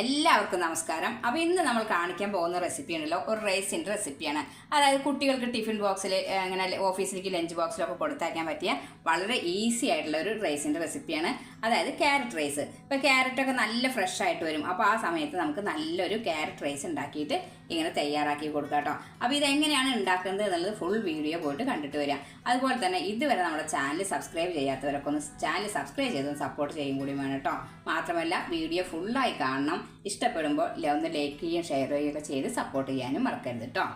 എല്ലാവർക്കും നമസ്കാരം. അപ്പോൾ ഇന്ന് നമ്മൾ കാണിക്കാൻ പോകുന്ന റെസിപ്പി ഉണ്ടല്ലോ ഒരു റൈസിന്റെ റെസിപ്പിയാണ് അതായത് കുട്ടികൾക്ക് ടിഫിൻ ബോക്സിൽ അങ്ങനെ ഓഫീസിലേക്ക് ലഞ്ച് ബോക്സിലൊക്കെ കൊടുത്തയക്കാൻ പറ്റിയ വളരെ ഈസി ആയിട്ടുള്ള ഒരു റൈസിന്റെ റെസിപ്പിയാണ് അതായത് ക്യാരറ്റ് റൈസ് ഇപ്പോൾ ക്യാരറ്റൊക്കെ നല്ല ഫ്രഷ് ആയിട്ട് വരും. അപ്പോൾ ആ സമയത്ത് നമുക്ക് നല്ലൊരു ക്യാരറ്റ് റൈസ് ഉണ്ടാക്കിയിട്ട് ഇങ്ങനെ തയ്യാറാക്കി കൊടുക്കാം കേട്ടോ. അപ്പോൾ ഇതെങ്ങനെയാണ് ഉണ്ടാക്കുന്നത് എന്നുള്ളത് ഫുൾ വീഡിയോ പോയിട്ട് കണ്ടിട്ട് വരിക അതുപോലെ തന്നെ ഇതുവരെ നമ്മുടെ ചാനൽ സബ്സ്ക്രൈബ് ചെയ്യാത്തവരൊക്കെ ഒന്ന് ചാനൽ സബ്സ്ക്രൈബ് ചെയ്തൊന്ന് സപ്പോർട്ട് ചെയ്യും കൂടി വേണം കേട്ടോ. മാത്രമല്ല വീഡിയോ ഫുള്ളായി കാണണം. ഇഷ്ടപ്പെടുമ്പോൾ ഒന്ന് ലൈക്ക് ചെയ്യുകയും ഷെയർ ചെയ്യുകയൊക്കെ ചെയ്ത് സപ്പോർട്ട് ചെയ്യാനും മറക്കരുത് കേട്ടോ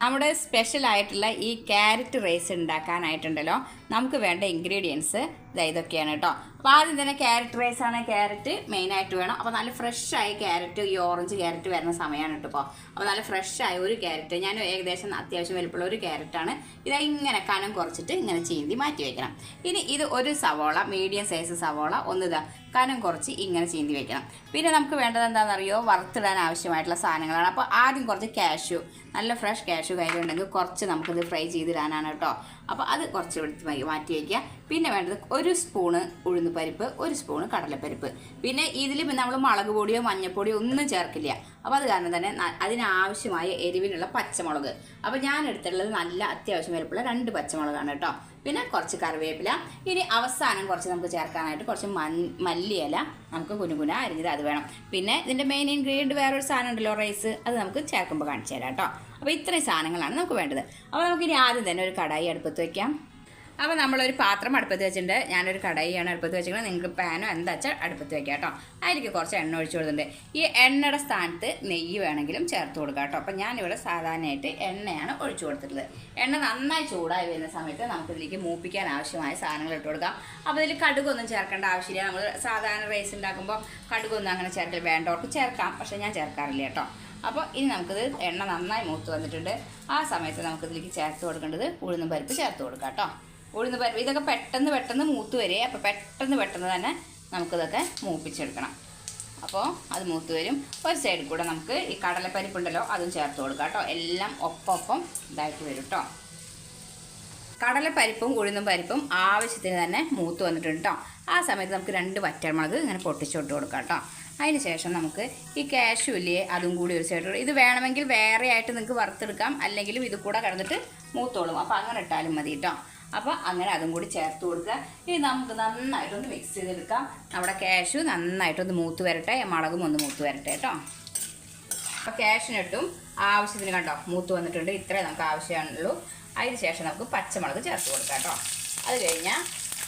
നമ്മുടെ സ്പെഷ്യൽ ആയിട്ടുള്ള ഈ ക്യാരറ്റ് റൈസ് ഉണ്ടാക്കാനായിട്ടുണ്ടല്ലോ. നമുക്ക് വേണ്ട ഇൻഗ്രീഡിയൻസ് ഇതൊക്കെയാണ് കേട്ടോ അപ്പോൾ ആദ്യം തന്നെ ക്യാരറ്റ് റൈസ് ആണ് ക്യാരറ്റ് മെയിനായിട്ട് വേണം. അപ്പോൾ നല്ല ഫ്രഷ് ആയ ക്യാരറ്റ് ഈ ഓറഞ്ച് ക്യാരറ്റ് വരുന്ന സമയമാണ് കേട്ടോ അപ്പോൾ നല്ല ഫ്രഷ് ആയ ഒരു ക്യാരറ്റ്. ഞാൻ ഏകദേശം അത്യാവശ്യം വലുപ്പമുള്ള ഒരു ക്യാരറ്റാണ് ഇത് ഇങ്ങനെ കനം കുറച്ചിട്ട് ഇങ്ങനെ ചീന്തി മാറ്റി വെക്കണം. ഇനി ഇത് ഒരു സവോള മീഡിയം സൈസ് സവോള ഒന്ന് ഇതാ കനം കുറച്ച് ഇങ്ങനെ ചീന്തി വെക്കണം. പിന്നെ നമുക്ക് വേണ്ടത് എന്താണെന്നറിയോ? വറുത്തിടാൻ ആവശ്യമായിട്ടുള്ള സാധനങ്ങളാണ്. അപ്പോൾ ആദ്യം കുറച്ച് കാഷ്യൂ നല്ല ഫ്രഷ് കാഷ്യൂ കയ്യിലുണ്ടെങ്കിൽ കുറച്ച് നമുക്കിത് ഫ്രൈ ചെയ്തിടാനാണ് കേട്ടോ അപ്പോൾ അത് കുറച്ച് എടുത്ത് മാറ്റി വയ്ക്കുക പിന്നെ വേണ്ടത് ഒരു സ്പൂണ് ഉഴുന്ന് പരിപ്പ് ഒരു സ്പൂണ് കടലപ്പരിപ്പ്. പിന്നെ ഇതിൽ നമ്മൾ മുളക് പൊടിയോ മഞ്ഞൾപ്പൊടിയോ ഒന്നും ചേർക്കില്ല. അപ്പോൾ അത് കാരണം തന്നെ അതിനാവശ്യമായ എരിവിനുള്ള പച്ചമുളക്. അപ്പോൾ ഞാൻ എടുത്തിട്ടുള്ളത് നല്ല അത്യാവശ്യം വലുപ്പമുള്ള രണ്ട് പച്ചമുളകാണ് കേട്ടോ. പിന്നെ കുറച്ച് കറിവേപ്പില. ഇനി അവസാനം കുറച്ച് നമുക്ക് ചേർക്കാനായിട്ട് കുറച്ച് മൻ മല്ലിയില നമുക്ക് കുനുകുന അരിഞ്ഞത് അത് വേണം. പിന്നെ ഇതിന്റെ മെയിൻ ഇൻഗ്രീഡിയന്റ് വേറൊരു സാധനം ഉണ്ടല്ലോ റൈസ് അത് നമുക്ക് ചേർക്കുമ്പോൾ കാണിച്ചു തരാം കേട്ടോ. അപ്പോൾ ഇത്രയും സാധനങ്ങളാണ് നമുക്ക് വേണ്ടത്. അപ്പോൾ നമുക്കിനി ആദ്യം തന്നെ ഒരു കടായി അടുപ്പത്ത് വയ്ക്കാം അപ്പോൾ നമ്മളൊരു പാത്രം അടുപ്പത്ത് വെച്ചിട്ടുണ്ട്. ഞാനൊരു കടായിയാണ് അടുപ്പത്ത് വെച്ചിരിക്കുന്നത്. നിങ്ങൾക്ക് പാനോ എന്താ വെച്ചാൽ അടുപ്പത്ത് വെക്കാം കേട്ടോ. അതിലേക്ക് കുറച്ച് എണ്ണ ഒഴിച്ചു കൊടുക്കുന്നുണ്ട് ഈ എണ്ണയുടെ സ്ഥാനത്ത് നെയ്യ് വേണമെങ്കിലും ചേർത്ത് കൊടുക്കാം കേട്ടോ. അപ്പോൾ ഞാനിവിടെ സാധാരണയായിട്ട് എണ്ണയാണ് ഒഴിച്ചു കൊടുത്തിട്ടുള്ളത്. എണ്ണ നന്നായി ചൂടായി വരുന്ന സമയത്ത് നമുക്കിതിലേക്ക് മൂപ്പിക്കാൻ ആവശ്യമായ സാധനങ്ങൾ ഇട്ട് കൊടുക്കാം. അപ്പോൾ ഇതിൽ കടുകൊന്നും ചേർക്കേണ്ട ആവശ്യമില്ല. നമ്മൾ സാധാരണ റൈസ് ഉണ്ടാക്കുമ്പോൾ കടുകൊന്നും അങ്ങനെ ചേർക്കില്ല വേണ്ടവർക്ക് ചേർക്കാം. പക്ഷേ ഞാൻ ചേർക്കാറില്ല കേട്ടോ. അപ്പോൾ ഇനി നമുക്കിത് എണ്ണ നന്നായി മൂത്ത് വന്നിട്ടുണ്ട്. ആ സമയത്ത് നമുക്കിതിലേക്ക് ചേർത്ത് കൊടുക്കേണ്ടത് ഉഴുന്നും പരിപ്പ് ചേർത്ത് കൊടുക്കാം കേട്ടോ. ഉഴുന്ന് പരിപ്പ് ഇതൊക്കെ പെട്ടെന്ന് പെട്ടെന്ന് മൂത്ത് വരെ. അപ്പോൾ പെട്ടെന്ന് പെട്ടെന്ന് തന്നെ നമുക്കിതൊക്കെ മൂപ്പിച്ചെടുക്കണം. അപ്പോൾ അത് മൂത്ത് വരും. ഒരു സൈഡിൽ കൂടെ നമുക്ക് ഈ കടലപ്പരിപ്പുണ്ടല്ലോ അതും ചേർത്ത് കൊടുക്കാം കേട്ടോ. എല്ലാം ഒപ്പം ഇതായിട്ട് വരും കേട്ടോ. കടലപ്പരിപ്പും ഉഴുന്നും പരിപ്പും ആവശ്യത്തിന് തന്നെ മൂത്ത് വന്നിട്ടുണ്ട് കേട്ടോ. ആ സമയത്ത് നമുക്ക് രണ്ട് വറ്റൽമുളക് ഇങ്ങനെ പൊട്ടിച്ചോട്ട് കൊടുക്കാം കേട്ടോ. അതിന് ശേഷം നമുക്ക് ഈ കാഷ്യൂ അതും കൂടി ഒരു സൈഡ് ഇത് വേണമെങ്കിൽ വേറെ ആയിട്ട് നിങ്ങൾക്ക് വറുത്തെടുക്കാം അല്ലെങ്കിലും ഇത് കൂടെ കിടന്നിട്ട് മൂത്തോളും. അപ്പോൾ അങ്ങനെ ഇട്ടാലും മതി കേട്ടോ അപ്പോൾ അങ്ങനെ അതും കൂടി ചേർത്ത് കൊടുക്കുക. ഇനി നമുക്ക് നന്നായിട്ടൊന്ന് മിക്സ് ചെയ്തെടുക്കാം. നമ്മുടെ കാഷ്യൂ നന്നായിട്ടൊന്ന് മൂത്ത് വരട്ടെ. മുളകും ഒന്ന് മൂത്ത് വരട്ടെ കേട്ടോ അപ്പോൾ കാഷ്യനിട്ടും ആവശ്യത്തിന് കണ്ടോ മൂത്ത് വന്നിട്ടുണ്ട്. ഇത്രേ നമുക്ക് ആവശ്യമാണുള്ളൂ. അതിന് ശേഷം നമുക്ക് പച്ചമുളക് ചേർത്ത് കൊടുക്കാം കേട്ടോ അത് കഴിഞ്ഞാൽ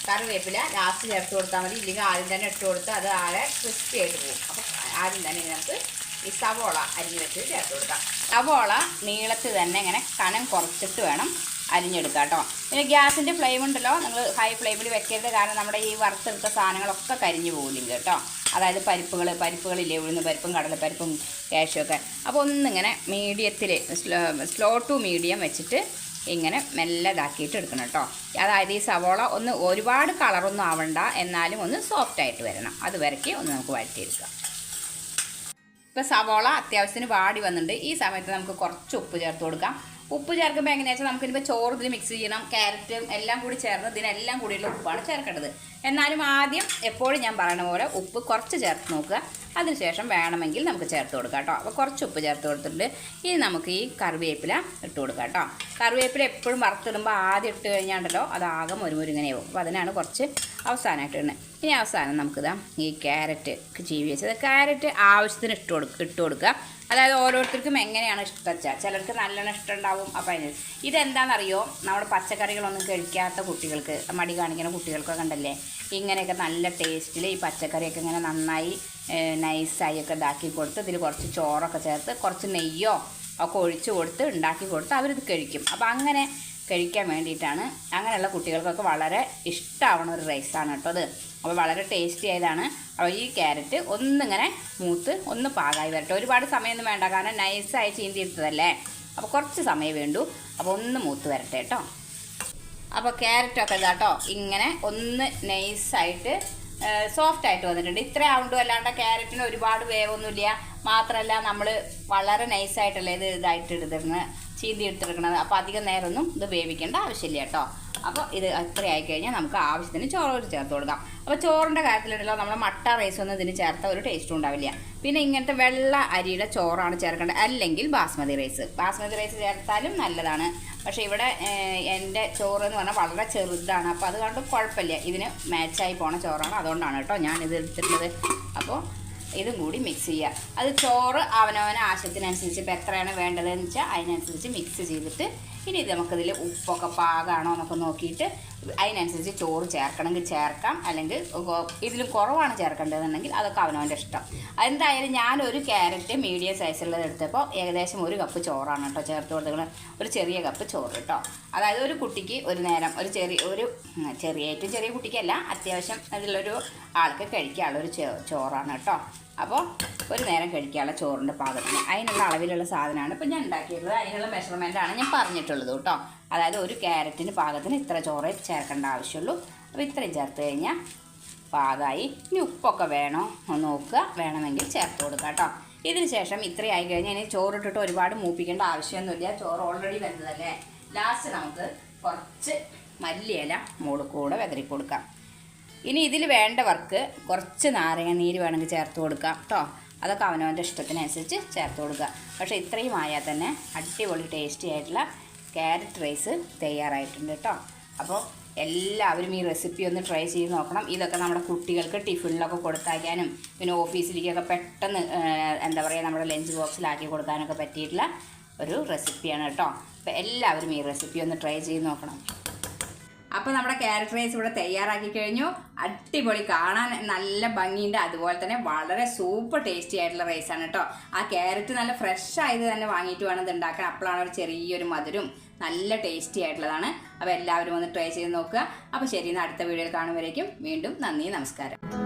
കറിവേപ്പില ലാസ്റ്റ് ചേർത്ത് കൊടുത്താൽ മതി. ഇല്ലെങ്കിൽ ആദ്യം തന്നെ ഇട്ട് കൊടുത്താൽ അത് ആകെ ക്രിസ്പി ആയിട്ട് പോകും. അപ്പോൾ ആദ്യം തന്നെ നമുക്ക് ഈ സവോള അരിഞ്ഞ് വെച്ച് ചേർത്ത് കൊടുക്കാം. സവോള നീളത്തിൽ തന്നെ ഇങ്ങനെ കനം കുറച്ചിട്ട് വേണം അരിഞ്ഞെടുക്കുക കേട്ടോ. പിന്നെ ഗ്യാസിന്റെ ഫ്ലെയിം ഉണ്ടല്ലോ. നിങ്ങൾ ഹൈ ഫ്ലെയിമിൽ വെക്കരുത്. കാരണം നമ്മുടെ ഈ വറുത്തെടുത്ത സാധനങ്ങളൊക്കെ കരിഞ്ഞു പോകില്ലെങ്കിൽ കേട്ടോ. അതായത് പരിപ്പുകൾ പരിപ്പുകളില്ലേ ഉഴുന്ന് പരിപ്പും കടലപ്പരിപ്പും കാഷ്യൊക്കെ അപ്പോൾ ഒന്നിങ്ങനെ മീഡിയത്തിൽ സ്ലോ ടു മീഡിയം വെച്ചിട്ട് ഇങ്ങനെ മെല്ലെ ഇതാക്കിയിട്ട് എടുക്കണം കേട്ടോ. അതായത് ഈ സവോള ഒന്ന് ഒരുപാട് കളറൊന്നും ആവണ്ട എന്നാലും ഒന്ന് സോഫ്റ്റ് ആയിട്ട് വരണം. അത് വരയ്ക്ക് ഒന്ന് നമുക്ക് വഴറ്റിയെടുക്കാം. ഇപ്പോൾ സവോള അത്യാവശ്യത്തിന് വാടി വന്നിട്ടുണ്ട്. ഈ സമയത്ത് നമുക്ക് കുറച്ച് ഉപ്പ് ചേർത്ത് കൊടുക്കാം. ഉപ്പ് ചേർക്കുമ്പോൾ എങ്ങനെയാ വെച്ചാൽ ചോറ് ഇതിൽ മിക്സ് ചെയ്യണം ക്യാരറ്റും എല്ലാം കൂടി ചേർന്ന് ഇതിനെല്ലാം കൂടിയുള്ള ഉപ്പാണ് ചേർക്കേണ്ടത്. എന്നാലും ആദ്യം എപ്പോഴും ഞാൻ പറയണ പോലെ ഉപ്പ് കുറച്ച് ചേർത്ത് നോക്കുക. അതിനുശേഷം വേണമെങ്കിൽ നമുക്ക് ചേർത്ത് കൊടുക്കാം കേട്ടോ. അപ്പോൾ കുറച്ച് ഉപ്പ് ചേർത്ത് കൊടുത്തിട്ടുണ്ട്. ഇനി നമുക്ക് ഈ കറിവേപ്പില ഇട്ട് കൊടുക്കാം കേട്ടോ. കറിവേപ്പില എപ്പോഴും വറുത്തിടുമ്പോൾ ആദ്യം ഇട്ട് കഴിഞ്ഞാണ്ടല്ലോ അത് ആകെ മുരുമുരുങ്ങനെയാവും അപ്പോൾ അതിനാണ് കുറച്ച് അവസാനമായിട്ട് ഇടുന്നത്. ഇനി അവസാനം നമുക്കിതാ ഈ ക്യാരറ്റ് ചീവി വെച്ചത്. ക്യാരറ്റ് ആവശ്യത്തിന് ഇട്ട് കൊടുക്കുക ഇട്ട് കൊടുക്കുക. അതായത് ഓരോരുത്തർക്കും എങ്ങനെയാണ് ഇഷ്ടം വെച്ചാൽ ചിലർക്ക് നല്ലോണം ഇഷ്ടമുണ്ടാവും അപ്പം അതിന് ഇതെന്താണെന്നറിയോ? നമ്മുടെ പച്ചക്കറികളൊന്നും കഴിക്കാത്ത കുട്ടികൾക്ക് മടി കാണിക്കുന്ന കുട്ടികൾക്കൊക്കെ ഉണ്ടല്ലേ ഇങ്ങനെയൊക്കെ നല്ല ടേസ്റ്റിൽ ഈ പച്ചക്കറിയൊക്കെ ഇങ്ങനെ നന്നായി നൈസായി ഒക്കെ ഇതാക്കി കൊടുത്ത് ഇതിൽ കുറച്ച് ചോറൊക്കെ ചേർത്ത് കുറച്ച് നെയ്യോ ഒക്കെ ഒഴിച്ച് കൊടുത്ത് ഉണ്ടാക്കി കൊടുത്ത് അവരിത് കഴിക്കും. അപ്പോൾ അങ്ങനെ കഴിക്കാൻ വേണ്ടിയിട്ടാണ്. അങ്ങനെയുള്ള കുട്ടികൾക്കൊക്കെ വളരെ ഇഷ്ടമാവണ ഒരു റൈസാണ് കേട്ടോ അത്. അപ്പോൾ വളരെ ടേസ്റ്റി ആയതാണ്. അപ്പോൾ ഈ ക്യാരറ്റ് ഒന്നിങ്ങനെ മൂത്ത് ഒന്ന് പാകമായി വരട്ടെ. ഒരുപാട് സമയമൊന്നും വേണ്ട. കാരണം നൈസായി ചീന്തിയിട്ടതല്ലേ? അപ്പോൾ കുറച്ച് സമയം വേണ്ടു. അപ്പോൾ ഒന്ന് മൂത്ത് വരട്ടെ കേട്ടോ. അപ്പോൾ ക്യാരറ്റൊക്കെ ഇതാട്ടോ ഇങ്ങനെ ഒന്ന് നൈസായിട്ട് സോഫ്റ്റ് ആയിട്ട് വന്നിട്ടുണ്ട്. ഇത്ര അല്ലാണ്ട് ക്യാരറ്റിന് ഒരുപാട് വേവൊന്നുമില്ല. മാത്രമല്ല നമ്മൾ വളരെ നൈസായിട്ടല്ലേ ഇത് ഇതായിട്ട് എടുത്തിരുന്നത് ചീന്തി എടുത്തെടുക്കണത് അപ്പോൾ അധികം നേരമൊന്നും ഇത് വേവിക്കേണ്ട ആവശ്യമില്ല കേട്ടോ. അപ്പോൾ ഇത് അത്ര ആയി കഴിഞ്ഞാൽ നമുക്ക് ആവശ്യത്തിന് ചോറ് ചേർത്ത് കൊടുക്കാം. അപ്പോൾ ചോറിന്റെ കാര്യത്തിലുണ്ടല്ലോ നമ്മൾ മട്ട റൈസ് ഒന്നും ഇതിന് ചേർത്ത ഒരു ടേസ്റ്റും ഉണ്ടാവില്ല. പിന്നെ ഇങ്ങനത്തെ വെള്ള അരിയുടെ ചോറാണ് ചേർക്കേണ്ടത്. അല്ലെങ്കിൽ ബാസ്മതി റൈസ് ബാസ്മതി റൈസ് ചേർത്താലും നല്ലതാണ്. പക്ഷേ ഇവിടെ എന്റെ ചോറ് എന്ന് പറഞ്ഞാൽ വളരെ ചെറുതാണ്. അപ്പോൾ അതുകൊണ്ട് കുഴപ്പമില്ല. ഇതിന് മാച്ചായി പോണ ചോറാണ്. അതുകൊണ്ടാണ് കേട്ടോ ഞാൻ ഇത് എടുത്തിട്ടുള്ളത്. അപ്പോൾ ഇതും കൂടി മിക്സ് ചെയ്യുക അത് ചോറ് അവനവന ആവശ്യത്തിനനുസരിച്ച് ഇപ്പോൾ എത്രയാണ് വേണ്ടതെന്ന് വെച്ചാൽ അതിനനുസരിച്ച് മിക്സ് ചെയ്തിട്ട് ഇനി ഇത് നമുക്കിതിൽ ഉപ്പൊക്കെ പാകമാണോ എന്നൊക്കെ നോക്കിയിട്ട് അതിനനുസരിച്ച് ചോറ് ചേർക്കണമെങ്കിൽ ചേർക്കാം. അല്ലെങ്കിൽ ഇതിലും കുറവാണ് ചേർക്കേണ്ടതെന്നുണ്ടെങ്കിൽ അതൊക്കെ അവനവന്റെ ഇഷ്ടം. എന്തായാലും ഞാനൊരു ക്യാരറ്റ് മീഡിയം സൈസുള്ളത് എടുത്തപ്പോൾ ഏകദേശം ഒരു കപ്പ് ചോറാണ് കേട്ടോ ചേർത്ത് കൊടുത്തത്. ഒരു ചെറിയ കപ്പ് ചോറ് കേട്ടോ. അതായത് ഒരു കുട്ടിക്ക് ഒരു നേരം ഒരു ചെറിയ ഒരു ചെറിയ ഏറ്റവും ചെറിയ കുട്ടിക്കല്ല അത്യാവശ്യം അതിലൊരു ആൾക്ക് കഴിക്കാനുള്ള ഒരു ചോറാണ് കേട്ടോ. അപ്പോൾ ഒരു നേരം കഴിക്കാനുള്ള ചോറിന്റെ പാകത്തിന്. അതിനുള്ള അളവിലുള്ള സാധനമാണ് ഇപ്പോൾ ഞാൻ ഉണ്ടാക്കിയിട്ടുള്ളത്. അതിനുള്ള മെഷർമെന്റാണ് ഞാൻ പറഞ്ഞിട്ടുള്ളത് കേട്ടോ. അതായത് ഒരു ക്യാരറ്റിന് പാകത്തിന് ഇത്ര ചോറ് ചേർക്കേണ്ട ആവശ്യമുള്ളൂ. അപ്പോൾ ഇത്രയും ചേർത്ത് കഴിഞ്ഞാൽ പാകമായി. ഇനി ഉപ്പൊക്കെ വേണോ നോക്കുക. വേണമെങ്കിൽ ചേർത്ത് കൊടുക്കുക കേട്ടോ. ഇതിന് ശേഷം ആയി കഴിഞ്ഞാൽ ഇനി ചോറിട്ടിട്ട് ഒരുപാട് മൂപ്പിക്കേണ്ട ആവശ്യമൊന്നുമില്ല. ചോറ് ഓൾറെഡി വെന്തതല്ലേ. ലാസ്റ്റ് നമുക്ക് കുറച്ച് മല്ലിയില മുകളിൽ കൂടെ വെതറി കൊടുക്കാം ഇനി ഇതിൽ വേണ്ടവർക്ക് കുറച്ച് നാരങ്ങ നീര് വേണമെങ്കിൽ ചേർത്ത് കൊടുക്കാം കേട്ടോ അതൊക്കെ അവനവന്റെ ഇഷ്ടത്തിനനുസരിച്ച് ചേർത്ത് കൊടുക്കുക. പക്ഷേ ഇത്രയും ആയാൽ തന്നെ അടിപൊളി ടേസ്റ്റി ആയിട്ടുള്ള ക്യാരറ്റ് റൈസ് തയ്യാറായിട്ടുണ്ട് കേട്ടോ അപ്പോൾ എല്ലാവരും ഈ റെസിപ്പി ഒന്ന് ട്രൈ ചെയ്ത് നോക്കണം. ഇതൊക്കെ നമ്മുടെ കുട്ടികൾക്ക് ടിഫിനിലൊക്കെ കൊടുത്തയക്കാനും പിന്നെ ഓഫീസിലേക്കൊക്കെ പെട്ടെന്ന് എന്താ പറയുക നമ്മുടെ ലഞ്ച് ബോക്സിലാക്കി കൊടുക്കാനൊക്കെ പറ്റിയിട്ടുള്ള ഒരു റെസിപ്പിയാണ് കേട്ടോ അപ്പോൾ എല്ലാവരും ഈ റെസിപ്പി ഒന്ന് ട്രൈ ചെയ്ത് നോക്കണം. അപ്പോൾ നമ്മുടെ ക്യാരറ്റ് റൈസ് ഇവിടെ തയ്യാറാക്കി കഴിഞ്ഞു. അടിപൊളി കാണാൻ നല്ല ഭംഗിയുണ്ട്. അതുപോലെ തന്നെ വളരെ സൂപ്പർ ടേസ്റ്റി ആയിട്ടുള്ള റൈസാണ് കേട്ടോ. ആ ക്യാരറ്റ് നല്ല ഫ്രഷ് ആയത് തന്നെ വാങ്ങിയിട്ട് വേണം ഇത് ഉണ്ടാക്കാൻ. അപ്പോഴാണ് ഒരു ചെറിയൊരു മധുരം നല്ല ടേസ്റ്റി ആയിട്ടുള്ളതാണ്. അപ്പോൾ എല്ലാവരും ഒന്ന് ട്രൈ ചെയ്ത് നോക്കുക. അപ്പോൾ ശരി എന്നാൽ അടുത്ത വീഡിയോയിൽ കാണുമ്പോഴേക്കും വീണ്ടും നന്ദി നമസ്കാരം.